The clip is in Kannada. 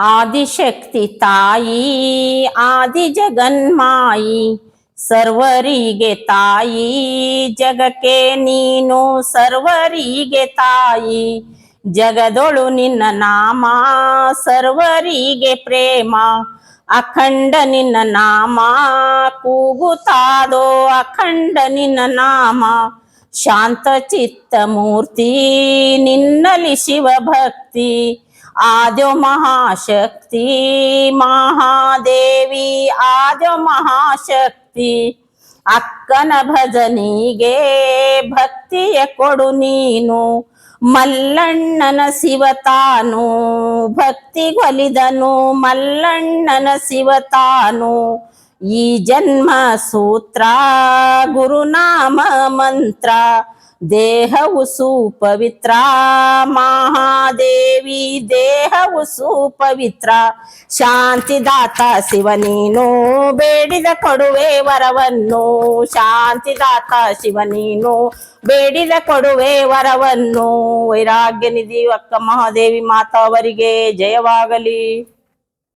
ಆದಿಶಕ್ತಿ ತಾಯಿ ಆದಿ ಜಗನ್ಮಾಯಿ ಸರ್ವರಿಗೆ ತಾಯಿ, ಜಗಕ್ಕೆ ನೀನು ಸರ್ವರಿಗೆ ತಾಯಿ, ಜಗದೊಳು ನಿನ್ನ ನಾಮ, ಸರ್ವರಿಗೆ ಪ್ರೇಮ, ಅಖಂಡ ನಿನ್ನ ನಾಮ ಕೂಗುತ್ತಾದೋ ಅಖಂಡ ನಿನ್ನ ನಾಮ, ಶಾಂತ ಚಿತ್ತ ಮೂರ್ತಿ ನಿನ್ನಲಿ ಶಿವ ಆದ್ಯ ಮಹಾಶಕ್ತಿ, ಮಹಾದೇವಿ, ಆದ್ಯ ಮಹಾಶಕ್ತಿ, ಅಕ್ಕನ ಭಜನಿಗೆ ಭಕ್ತಿಯ ಕೊಡು ನೀನು, ಮಲ್ಲಣ್ಣನ ಶಿವತಾನು ಭಕ್ತಿ ಒಲಿದನು ಮಲ್ಲಣ್ಣನ ಶಿವತಾನು ಈ ಜನ್ಮ ಸೂತ್ರ, ಗುರುನಾಮ ಮಂತ್ರ ದೇಹವು ಸುಪವಿತ್ರ. ಮಹಾದೇವಿ, ದೇಹವು ಸುಪವಿತ್ರ. ಶಾಂತಿದಾತ ಶಿವ ನೀನು, ಬೇಡಿದ ಕೊಡುವೆ ವರವನ್ನು. ಶಾಂತಿದಾತ ಶಿವ ನೀನು, ಬೇಡಿದ ಕೊಡುವೆ ವರವನ್ನು. ವೈರಾಗ್ಯ ನಿಧಿ ಅಕ್ಕ ಮಹಾದೇವಿ ಮಾತಾ ಅವರಿಗೆ ಜಯವಾಗಲಿ.